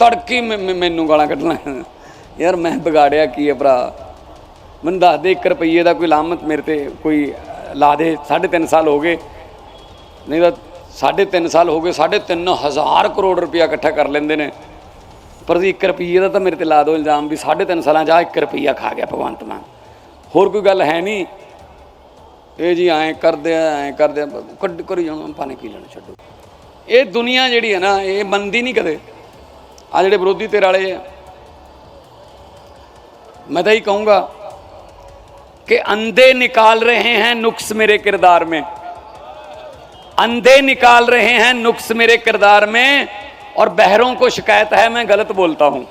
ਤੜਕੀ ਮੈਂ- ਮੈਨੂੰ ਗਾਲਾਂ ਕੱਢਣਾ। ਯਾਰ ਮੈਂ ਵਿਗਾੜਿਆ ਕੀ ਹੈ ਭਰਾ? ਮੈਨੂੰ ਦੱਸ ਦੇ 1 ਰੁਪਈਏ ਦਾ ਕੋਈ ਲਾਮਤ ਮੇਰੇ ਤੇ ਕੋਈ ਲਾ ਦੇ 3.5 ਸਾਲ ਹੋ ਗਏ। ਨਹੀਂ ਤਾਂ 3.5 ਸਾਲ ਹੋ ਗਏ 3.5 ਹਜ਼ਾਰ ਕਰੋੜ ਰੁਪਇਆ ਇਕੱਠਾ ਕਰ ਲੈਂਦੇ ਨੇ। ਪਰ ਜੀ 1 ਰੁਪਈਏ ਦਾ ਤਾਂ ਮੇਰੇ ਤੇ ਲਾ ਦੋ ਇਲਜ਼ਾਮ ਵੀ 3.5 ਸਾਲਾਂ 'ਚ ਆ 1 ਰੁਪਈਆ ਖਾ ਗਿਆ ਭਗਵੰਤ ਮਾਨ। ਹੋਰ ਕੋਈ ਗੱਲ ਹੈ ਨਹੀਂ। ਇਹ ਜੀ ਐਂ ਕਰਦੇ ਆ, ਐਂ ਕਰਦੇ ਆ, ਕੱਢ ਕਰੀ ਜਾਣਾ ਆਪਾਂ ਨੇ ਕੀ ਲੈਣਾ, ਛੱਡੋ। ਇਹ ਦੁਨੀਆ ਜਿਹੜੀ ਹੈ ਨਾ, ਇਹ ਮੰਨਦੀ ਨਹੀਂ ਕਦੇ। ਆ ਜਿਹੜੇ ਵਿਰੋਧੀ ਧਿਰ ਵਾਲੇ ਆ मैं तो यही कहूंगा कि अंधे निकाल रहे हैं नुक्स मेरे किरदार में अंधे निकाल रहे हैं नुक्स मेरे किरदार में और बहरों को शिकायत है मैं गलत बोलता हूं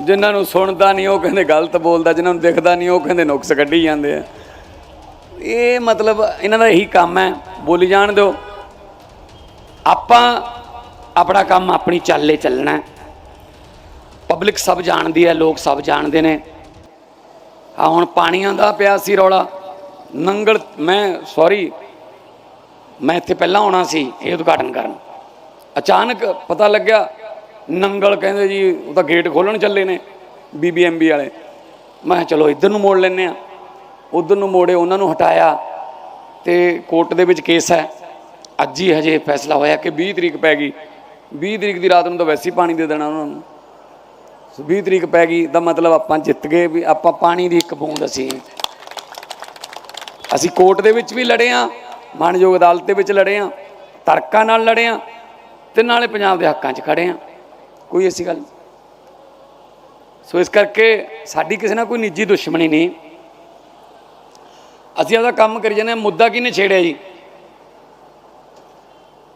ਜਿਨ੍ਹਾਂ ਨੂੰ ਸੁਣਦਾ ਨਹੀਂ ਉਹ ਕਹਿੰਦੇ ਗਲਤ ਬੋਲਦਾ ਜਿਨ੍ਹਾਂ ਨੂੰ ਦਿਖਦਾ ਨਹੀਂ ਉਹ ਕਹਿੰਦੇ ਨੁਕਸ ਕੱਢੀ ਜਾਂਦੇ ਆ ਇਹ ਮਤਲਬ ਇਹਨਾਂ ਦਾ ਇਹੀ ਕੰਮ ਹੈ ਬੋਲੀ ਜਾਣ ਦਿਓ ਆਪਾਂ ਆਪਣਾ ਕੰਮ ਆਪਣੀ ਚਾਲੇ ਚੱਲਣਾ ਪਬਲਿਕ ਸਭ ਜਾਣਦੀ ਹੈ, ਲੋਕ ਸਭ ਜਾਣਦੇ ਨੇ। ਆ ਹੁਣ ਪਾਣੀਆਂ ਦਾ ਪਿਆ ਸੀ ਰੌਲਾ। ਨੰਗਲ, ਮੈਂ ਸੌਰੀ ਮੈਂ ਇੱਥੇ ਪਹਿਲਾਂ ਆਉਣਾ ਸੀ ਇਹ ਉਦਘਾਟਨ ਕਰਨ। ਅਚਾਨਕ ਪਤਾ ਲੱਗਿਆ, ਨੰਗਲ ਕਹਿੰਦੇ ਜੀ, ਉਹ ਤਾਂ ਗੇਟ ਖੋਲਣ ਚੱਲੇ ਨੇ ਬੀਬੀਐਮਬੀ ਵਾਲੇ। ਮੈਂ ਚਲੋ ਇੱਧਰ ਨੂੰ ਮੋੜ ਲੈਨੇ ਆ ਉਧਰ ਨੂੰ ਮੋੜੇ ਉਹਨਾਂ ਨੂੰ ਹਟਾਇਆ ਤੇ ਕੋਰਟ ਦੇ ਵਿੱਚ ਕੇਸ ਹੈ। ਅੱਜ ਹੀ ਹਜੇ ਫੈਸਲਾ ਹੋਇਆ ਕਿ 20 ਤਰੀਕ ਪੈ ਗਈ। 20 ਤਰੀਕ ਦੀ ਰਾਤ ਨੂੰ ਤਾਂ ਵੈਸੇ ਹੀ ਪਾਣੀ ਦੇ ਦੇਣਾ ਉਹਨਾਂ ਨੂੰ। ਸੋ 20 ਤਰੀਕ ਪੈ ਗਈ ਦਾ ਮਤਲਬ ਆਪਾਂ ਜਿੱਤ ਗਏ ਵੀ ਆਪਾਂ ਪਾਣੀ ਦੀ ਇੱਕ ਬੂੰਦ ਅਸੀਂ। ਅਸੀਂ ਕੋਰਟ ਦੇ ਵਿੱਚ ਵੀ ਲੜੇ ਆ ਮਾਨਯੋਗ ਅਦਾਲਤ ਦੇ ਵਿੱਚ ਲੜੇ ਆ ਤਰਕਾਂ ਨਾਲ ਲੜੇ ਆ ਤੇ ਨਾਲੇ ਪੰਜਾਬ ਦੇ ਹੱਕਾਂ 'ਚ ਖੜੇ ਆ ਕੋਈ ਐਸੀ ਗੱਲ ਨਹੀਂ। ਸੋ ਇਸ ਕਰਕੇ ਸਾਡੀ ਕਿਸੇ ਨਾਲ ਕੋਈ ਨਿੱਜੀ ਦੁਸ਼ਮਣੀ ਨਹੀਂ। ਅਸੀਂ ਆਪਦਾ ਕੰਮ ਕਰੀ ਜਾਂਦੇ ਹਾਂ, ਮੁੱਦਾ ਕਿਹਨੇ ਛੇੜਿਆ ਜੀ?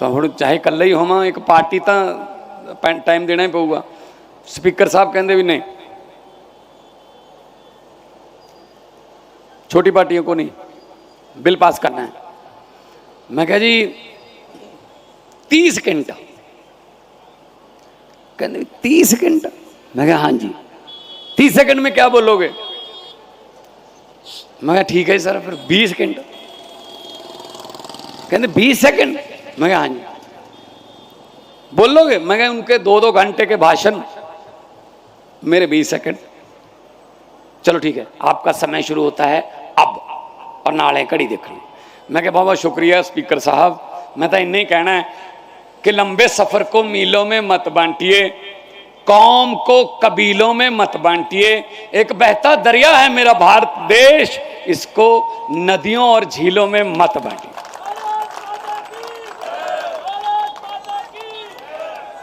ਤਾਂ ਹੁਣ ਚਾਹੇ ਇਕੱਲਾ ਹੀ ਹੋਵਾਂ ਇੱਕ ਪਾਰਟੀ ਤਾਂ ਟਾਈਮ ਦੇਣਾ ਹੀ ਪਊਗਾ ਸਪੀਕਰ ਸਾਹਿਬ ਕਹਿੰਦੇ ਵੀ ਨਹੀਂ छोटी पार्टियों को नहीं बिल पास करना है मैं कहा जी तीस सेकंड कहते तीस सेकंड मैं कहा हाँ जी तीस सेकंड में क्या बोलोगे मैं कहा ठीक है सर फिर बीस सेकंड कहते बीस सेकंड मैं हाँ जी बोलोगे? मैं कहा उनके दो दो घंटे के भाषण मेरे बीस सेकंड। चलो ठीक है, आपका समय शुरू होता है अब, और नाले घड़ी देखनी मैं कहा बहुत शुक्रिया स्पीकर साहब। मैं तो इन्ना ही कहना है कि लंबे सफ़र को मीलों में मत बांटिए, कौम को कबीलों में मत बांटिए। एक बहता दरिया है मेरा भारत देश, इसको नदियों और झीलों में मत बांटिए।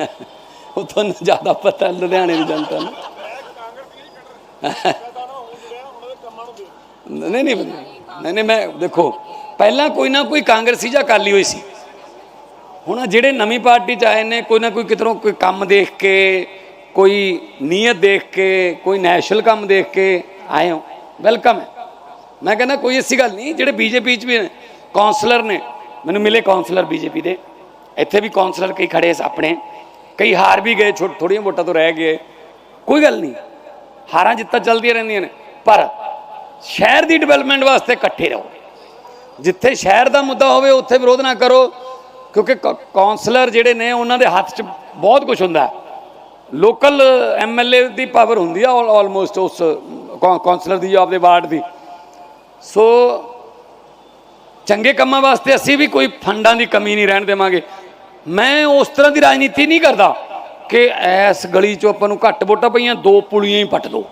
ਉਹ ਤੁਹਾਨੂੰ ਜ਼ਿਆਦਾ ਪਤਾ ਲੁਧਿਆਣੇ ਦੀ ਜਨਤਾ ਨੂੰ। ਨਹੀਂ ਨਹੀਂ ਨਹੀਂ ਨਹੀਂ, ਮੈਂ ਦੇਖੋ, ਪਹਿਲਾਂ ਕੋਈ ਨਾ ਕੋਈ ਕਾਂਗਰਸੀ ਜਾਂ ਅਕਾਲੀ ਹੋਈ ਸੀ। ਹੁਣ ਜਿਹੜੇ ਨਵੀਂ ਪਾਰਟੀ ਚ ਆਏ ਨੇ, ਕੋਈ ਨਾ ਕੋਈ ਕਿਧਰੋਂ ਕੋਈ ਕੰਮ ਦੇਖ ਕੇ, ਕੋਈ ਨੀਅਤ ਦੇਖ ਕੇ, ਕੋਈ ਨੈਸ਼ਨਲ ਕੰਮ ਦੇਖ ਕੇ ਆਏ ਹੋ। ਵੈਲਕਮ ਹੈ। ਮੈਂ ਕਹਿੰਦਾ ਕੋਈ ਐਸੀ ਗੱਲ ਨਹੀਂ, ਜਿਹੜੇ ਬੀਜੇਪੀ ਚ ਵੀ ਨੇ ਕਾਉਂਸਲਰ ਨੇ, ਮੈਨੂੰ ਮਿਲੇ ਕਾਉਂਸਲਰ ਬੀਜੇਪੀ ਦੇ। ਇੱਥੇ ਵੀ ਕਾਉਂਸਲਰ ਕਈ ਖੜੇ ਆਪਣੇ। ਕਈ ਹਾਰ ਵੀ ਗਏ ਛੋਟ ਥੋੜੀਆਂ ਵੋਟਾਂ ਤੋਂ ਰਹਿ ਗਏ। ਕੋਈ ਗੱਲ ਨਹੀਂ। ਹਾਰਾਂ ਜਿੱਤਾਂ ਚੱਲਦੀਆਂ ਰਹਿੰਦੀਆਂ ਨੇ। ਪਰ ਸ਼ਹਿਰ ਦੀ ਡਿਵੈਲਪਮੈਂਟ ਵਾਸਤੇ ਇਕੱਠੇ ਰਹੋ। ਜਿੱਥੇ ਸ਼ਹਿਰ ਦਾ ਮੁੱਦਾ ਹੋਵੇ, ਉੱਥੇ ਵਿਰੋਧ ਨਾ ਕਰੋ। ਕਿਉਂਕਿ ਕ- ਕਾਉਂਸਲਰ ਜਿਹੜੇ ਨੇ, ਉਹਨਾਂ ਦੇ ਹੱਥ 'ਚ ਬਹੁਤ ਕੁਝ ਹੁੰਦਾ। ਹੈ ਲੋਕਲ ਐਮਐਲਏ ਦੀ ਪਾਵਰ ਹੁੰਦੀ ਆ ਆਲਮੋਸਟ ਉਸ, ਕੌ- ਕਾਉਂਸਲਰ ਦੀ ਜਾਂ ਆਪਦੇ ਵਾਰਡ ਦੀ। ਸੋ ਚੰਗੇ ਕੰਮਾਂ ਵਾਸਤੇ ਅਸੀਂ ਵੀ ਕੋਈ ਫੰਡਾਂ ਦੀ ਕਮੀ ਨਹੀਂ ਰਹਿਣ ਦੇਵਾਂਗੇ। ਮੈਂ ਉਸ ਤਰ੍ਹਾਂ ਦੀ ਰਾਜਨੀਤੀ ਨਹੀਂ ਕਰਦਾ ਕਿ ਐਸ ਗਲੀ 'ਚੋਂ ਆਪਾਂ ਨੂੰ ਘੱਟ ਵੋਟਾਂ ਪਈਆਂ, ਦੋ ਪੁਲੀਆਂ ਹੀ ਪੱਟ ਦੋ।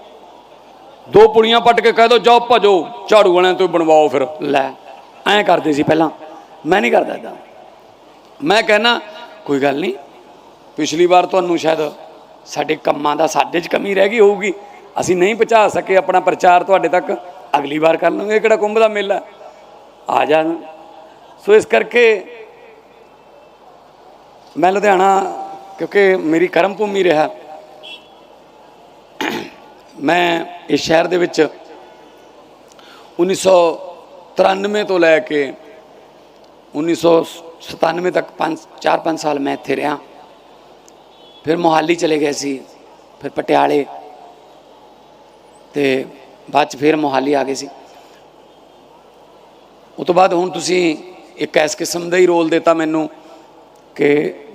ਦੋ ਪੁਲੀਆਂ ਪੱਟ ਕੇ ਕਹਿ ਦੋ, ਜਾਓ ਭਜੋ, ਝਾੜੂ ਵਾਲਿਆਂ ਤੋਂ ਬਣਵਾਓ ਫਿਰ, ਲੈ। ਐਂ ਕਰਦੇ ਸੀ ਪਹਿਲਾਂ। ਮੈਂ ਨਹੀਂ ਕਰਦਾ ਇਦਾਂ ਮੈਂ ਕਹਿਣਾ ਕੋਈ ਗੱਲ ਨਹੀਂ, ਪਿਛਲੀ ਵਾਰ ਤੁਹਾਨੂੰ ਸ਼ਾਇਦ ਸਾਡੇ ਕੰਮਾਂ ਦਾ ਸਾਡੇ 'ਚ ਕਮੀ ਰਹਿ ਗਈ ਹੋਊਗੀ। ਅਸੀਂ ਨਹੀਂ ਪਹੁੰਚਾ ਸਕੇ ਆਪਣਾ ਪ੍ਰਚਾਰ ਤੁਹਾਡੇ ਤੱਕ। ਅਗਲੀ ਵਾਰ ਕਰ ਲਵਾਂਗੇ ਕਿਹੜਾ ਕੁੰਭ ਦਾ ਮੇਲਾ। ਆ ਜਾਣ ਸੋ ਇਸ ਕਰਕੇ ਮੈਂ ਲੁਧਿਆਣਾ, ਕਿਉਂਕਿ ਮੇਰੀ ਕਰਮ ਭੂਮੀ ਰਿਹਾ। ਮੈਂ ਇਸ ਸ਼ਹਿਰ ਦੇ ਵਿੱਚ 1993 ਤੋਂ ਲੈ ਕੇ 1997 ਤੱਕ 5 4-5 ਸਾਲ ਮੈਂ ਇੱਥੇ ਰਿਹਾ। ਫਿਰ ਮੋਹਾਲੀ ਚਲੇ ਗਏ ਸੀ, ਫਿਰ ਪਟਿਆਲੇ, ਤੇ ਬਾਅਦ ਚ ਫਿਰ ਮੋਹਾਲੀ ਆ ਗਏ ਸੀ। ਉਸ ਤੋਂ ਬਾਅਦ ਹੁਣ ਤੁਸੀਂ ਇੱਕ ਇਸ ਕਿਸਮ ਦਾ ਹੀ ਰੋਲ ਦਿੱਤਾ ਮੈਨੂੰ ਕਿ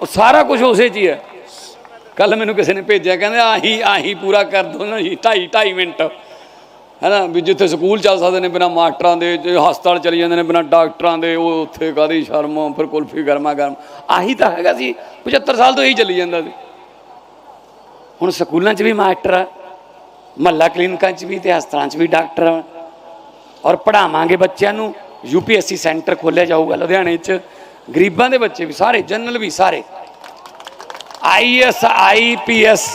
ਉਹ ਸਾਰਾ ਕੁਝ ਉਸੇ 'ਚ ਹੀ ਹੈ। ਕੱਲ ਮੈਨੂੰ ਕਿਸੇ ਨੇ ਭੇਜਿਆ, ਕਹਿੰਦੇ ਆਹੀ ਆਹੀ ਪੂਰਾ ਕਰ ਦੋ ਨਾ ਜੀ 2.5 2.5 ਮਿੰਟ। ਹੈਨਾ, ਵੀ ਜਿੱਥੇ ਸਕੂਲ ਚੱਲ ਸਕਦੇ ਨੇ, ਬਿਨਾ ਮਾਸਟਰਾਂ ਦੇ ਹਸਪਤਾਲ ਚਲੀ ਜਾਂਦੇ ਨੇ, ਬਿਨਾ ਡਾਕਟਰਾਂ ਦੇ, ਉਹ ਉੱਥੇ ਕਾਦੀ ਸ਼ਰਮ ਫਿਰ ਕੁਲਫੀ ਗਰਮਾ ਗਰਮ। ਆਹੀ ਤਾਂ ਹੈਗਾ ਸੀ 75 ਸਾਲ ਤੋਂ ਇਹੀ ਚੱਲੀ ਜਾਂਦਾ ਸੀ। ਹੁਣ ਸਕੂਲਾਂ 'ਚ ਵੀ ਮਾਸਟਰ ਆ, ਮਹੱਲਾ ਕਲੀਨਿਕਾਂ 'ਚ ਵੀ ਤੇ ਹਸਪਤਾਲਾਂ 'ਚ ਵੀ ਡਾਕਟਰ ਆ। ਔਰ ਪੜਾਵਾਂਗੇ ਬੱਚਿਆਂ ਨੂੰ, ਯੂਪੀਐਸਸੀ ਸੈਂਟਰ ਖੋਲ੍ਹਿਆ ਜਾਊਗਾ ਲੁਧਿਆਣੇ 'ਚ। ਗਰੀਬਾਂ ਦੇ ਬੱਚੇ ਵੀ, ਸਾਰੇ, ਜਨਰਲ ਵੀ, ਸਾਰੇ। ਆਈਐਸ ਆਈਪੀਐਸ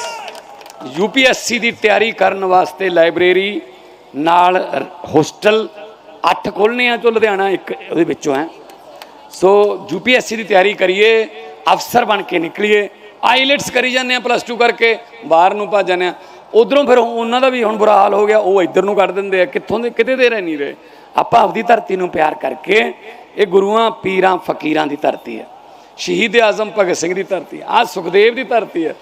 ਯੂਪੀਐਸਸੀ ਦੀ ਤਿਆਰੀ ਕਰਨ ਵਾਸਤੇ ਲਾਇਬ੍ਰੇਰੀ ਨਾਲ ਹੋਸਟਲ 8 ਖੋਲ੍ਹਣੇ ਆ ਜੋ ਲੁਧਿਆਣਾ ਇੱਕ, ਉਹਦੇ ਵਿੱਚੋਂ ਹੈ। ਸੋ ਯੂਪੀਐਸਸੀ ਦੀ ਤਿਆਰੀ ਕਰੀਏ, ਅਫਸਰ ਬਣ ਕੇ ਨਿਕਲੀਏ, ਆਈਲੈਟਸ ਕਰੀ ਜਾਂਦੇ ਆ ਪਲੱਸ 2 ਕਰਕੇ, ਬਾਹਰ ਨੂੰ ਭੱਜ ਜਾਂਦੇ ਆ। ਉਧਰੋਂ ਫਿਰ ਉਹਨਾਂ ਦਾ ਵੀ ਹੁਣ ਬੁਰਾ ਹਾਲ ਹੋ ਗਿਆ, ਉਹ ਇੱਧਰ ਨੂੰ ਕੱਢ ਦਿੰਦੇ ਆ, ਕਿੱਥੋਂ ਦੇ, ਕਿਤੇ ਦੇ ਰਹਿ ਨਹੀਂ ਰਹੇ। ਆਪਾਂ ਆਪਦੀ ਧਰਤੀ ਨੂੰ ਪਿਆਰ ਕਰਕੇ ਇਹ ਗੁਰੂਆਂ, ਪੀਰਾਂ, ਫਕੀਰਾਂ ਦੀ ਧਰਤੀ ਹੈ। ਸ਼ਹੀਦ ਆਜ਼ਮ ਭਗਤ ਸਿੰਘ ਦੀ ਧਰਤੀ ਆ ਸੁਖਦੇਵ ਦੀ ਧਰਤੀ ਹੈ।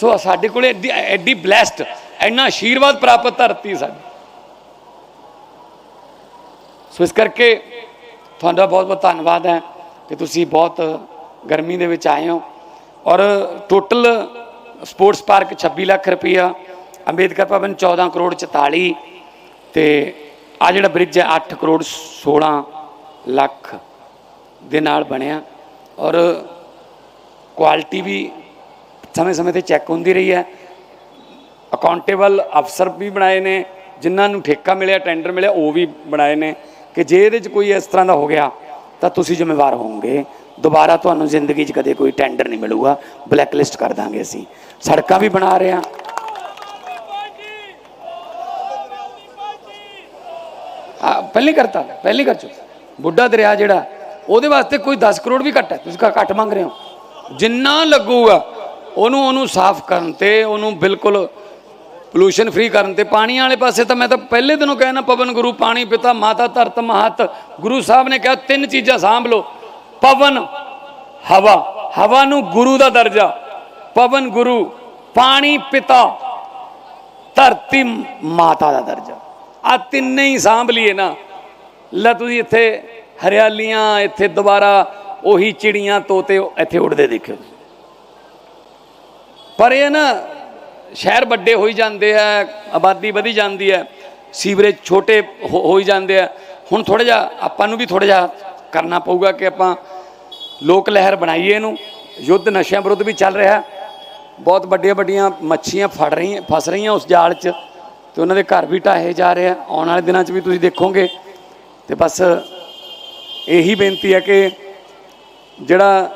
ਸੋ ਸਾਡੇ ਕੋਲੇ ਐਡੀ ਐਡੀ ਬਲੈਸਡ ਇੰਨਾ ਆਸ਼ੀਰਵਾਦ ਪ੍ਰਾਪਤ ਧਰਤੀ ਸਾਡੀ। ਸੋ ਇਸ ਕਰਕੇ ਤੁਹਾਡਾ ਬਹੁਤ ਬਹੁਤ ਧੰਨਵਾਦ ਹੈ ਕਿ ਤੁਸੀਂ ਬਹੁਤ ਗਰਮੀ ਦੇ ਵਿੱਚ ਆਏ ਹੋ। ਔਰ ਟੋਟਲ ਸਪੋਰਟਸ ਪਾਰਕ 26 ਲੱਖ ਰੁਪਈਆ, ਅੰਬੇਦਕਰ ਭਵਨ 14 ਕਰੋੜ 44 ਤੇ ਆ ਜਿਹੜਾ ਬ੍ਰਿਜ ਹੈ 8 ਕਰੋੜ 16 ਲੱਖ ਦੇ ਨਾਲ ਬਣਿਆ ਔਰ ਕੁਆਲਿਟੀ ਵੀ ਸਮੇਂ-ਸਮੇਂ ਤੇ ਚੈੱਕ ਹੁੰਦੀ ਰਹੀ ਹੈ। ਅਕਾਊਂਟੇਬਲ ਅਫਸਰ ਵੀ ਬਣਾਏ ਨੇ, ਜਿਨ੍ਹਾਂ ਨੂੰ ਠੇਕਾ ਮਿਲਿਆ ਟੈਂਡਰ ਮਿਲਿਆ, ਉਹ ਵੀ ਬਣਾਏ ਨੇ ਕਿ ਜੇ ਇਹਦੇ 'ਚ ਕੋਈ ਇਸ ਤਰ੍ਹਾਂ ਦਾ ਹੋ ਗਿਆ, ਤਾਂ ਤੁਸੀਂ ਜ਼ਿੰਮੇਵਾਰ ਹੋਵੋਗੇ। ਦੁਬਾਰਾ ਤੁਹਾਨੂੰ ਜ਼ਿੰਦਗੀ 'ਚ ਕਦੇ ਕੋਈ ਟੈਂਡਰ ਨਹੀਂ ਮਿਲੂਗਾ। ਬਲੈਕ ਲਿਸਟ ਕਰ ਦਾਂਗੇ ਅਸੀਂ। ਸੜਕਾਂ ਵੀ ਬਣਾ ਰਹੇ ਹਾਂ ਹਾਂ ਪਹਿਲੀ ਕਰਤਾ, ਪਹਿਲੀ ਕਰ ਚੁੱਕਾ। ਬੁੱਢਾ ਦਰਿਆ ਜਿਹੜਾ, ਉਹਦੇ ਵਾਸਤੇ ਕੋਈ 10 ਕਰੋੜ ਵੀ ਘੱਟ ਹੈ। ਤੁਸੀਂ ਕਾ ਘੱਟ ਮੰਗ ਰਹੇ ਹੋ। ਜਿੰਨਾ ਲੱਗੂਗਾ, ਉਹਨੂੰ ਉਹਨੂੰ ਸਾਫ਼ ਕਰਨ ਤੇ, ਉਹਨੂੰ ਬਿਲਕੁਲ ਪੋਲੂਸ਼ਨ ਫ੍ਰੀ ਕਰਨ ਤੇ ਪਾਣੀ ਵਾਲੇ ਪਾਸੇ ਤਾਂ ਮੈਂ ਤਾਂ ਪਹਿਲੇ ਦਿਨੋਂ ਕਹਿਣਾ ਪਵਨ ਗੁਰੂ, ਪਾਣੀ ਪਿਤਾ, ਮਾਤਾ ਧਰਤ ਮਹਤ, ਗੁਰੂ ਸਾਹਿਬ ਨੇ ਕਿਹਾ, ਤਿੰਨ ਚੀਜ਼ਾਂ ਸਾਂਭ ਲਓ। ਪਵਨ, ਹਵਾ। ਹਵਾ ਨੂੰ ਗੁਰੂ ਦਾ ਦਰਜਾ। ਪਵਨ ਗੁਰੂ, ਪਾਣੀ ਪਿਤਾ, ਧਰਤੀ ਮਾਤਾ ਦਾ ਦਰਜਾ। ਆ ਤਿੰਨੇ ਹੀ ਸਾਂਭ ਲਈਏ ਨਾ। ਲੈ ਤੁਸੀਂ ਇੱਥੇ ਹਰਿਆਲੀਆਂ, ਇੱਥੇ ਦੁਬਾਰਾ ਉਹੀ ਚਿੜੀਆਂ ਤੋਤੇ ਇੱਥੇ ਉੱਡਦੇ ਦੇਖਿਓ ਪਰ ਇਹ ਨਾ ਸ਼ਹਿਰ ਵੱਡੇ ਹੋਈ ਜਾਂਦੇ ਆ, ਆਬਾਦੀ ਵਧੀ ਜਾਂਦੀ ਹੈ ਸੀਵਰੇਜ ਛੋਟੇ ਹੋ- ਹੋਈ ਜਾਂਦੇ ਆ। ਹੁਣ ਥੋੜਾ ਜਿਹਾ ਆਪਾਂ ਨੂੰ ਵੀ ਥੋੜਾ ਜਿਹਾ ਕਰਨਾ ਪਊਗਾ ਕਿ ਆਪਾਂ ਲੋਕ ਲਹਿਰ ਬਣਾਈਏ ਇਹਨੂੰ। ਯੁੱਧ ਨਸ਼ਿਆਂ ਵਿਰੁੱਧ ਵੀ ਚੱਲ ਰਿਹਾ। ਬਹੁਤ ਵੱਡੀਆਂ ਵੱਡੀਆਂ ਮੱਛੀਆਂ ਫੜ ਰਹੀਆਂ, ਫਸ ਰਹੀਆਂ ਉਸ ਜਾਲ 'ਚ। ਤੇ ਉਹਨਾਂ ਦੇ ਘਰ ਵੀ ਢਾਹੇ ਜਾ ਰਹੇ ਆ। ਆਉਣ ਵਾਲੇ ਦਿਨਾਂ 'ਚ ਵੀ ਤੁਸੀਂ ਦੇਖੋਗੇ। ਤੇ ਬਸ ਇਹੀ ਬੇਨਤੀ ਹੈ ਕਿ ਜਿਹੜਾ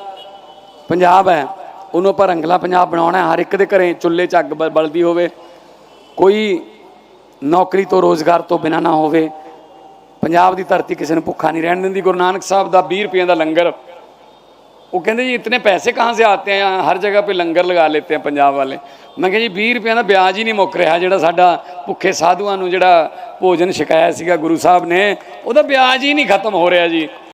ਪੰਜਾਬ ਹੈ, ਉਹਨੂੰ ਆਪਾਂ ਰੰਗਲਾ ਪੰਜਾਬ ਬਣਾਉਣਾ ਹਰ ਇੱਕ ਦੇ ਘਰੇ ਚੁੱਲ੍ਹੇ 'ਚ ਅੱਗ ਬ- ਬਲਦੀ ਹੋਵੇ। ਕੋਈ ਨੌਕਰੀ ਤੋਂ ਰੋਜ਼ਗਾਰ ਤੋਂ ਬਿਨਾ ਨਾ ਹੋਵੇ। ਪੰਜਾਬ ਦੀ ਧਰਤੀ ਕਿਸੇ ਨੂੰ ਭੁੱਖਾ ਨਹੀਂ ਰਹਿਣ ਦਿੰਦੀ। ਗੁਰੂ ਨਾਨਕ ਸਾਹਿਬ ਦਾ 20 ਰੁਪਏ ਦਾ ਲੰਗਰ वो कहते जी इतने पैसे कहाँ से आते हैं यहाँ हर जगह पे लंगर लगा लेते हैं ਪੰਜਾਬ ਵਾਲੇ ਮੈਂ ਕਿਹਾ ਜੀ 20 ਰੁਪਏ ਦਾ ਵਿਆਜ ਹੀ ਨਹੀਂ ਮੁੱਕ ਰਿਹਾ ਜਿਹੜਾ ਸਾਡਾ ਭੁੱਖੇ ਸਾਧੂਆਂ ਨੂੰ ਜਿਹੜਾ ਭੋਜਨ ਛਕਾਇਆ ਸੀਗਾ ਗੁਰੂ ਸਾਹਿਬ ਨੇ ਉਹਦਾ ਵਿਆਜ ਹੀ ਨਹੀਂ ਖਤਮ ਹੋ ਰਿਹਾ ਜੀ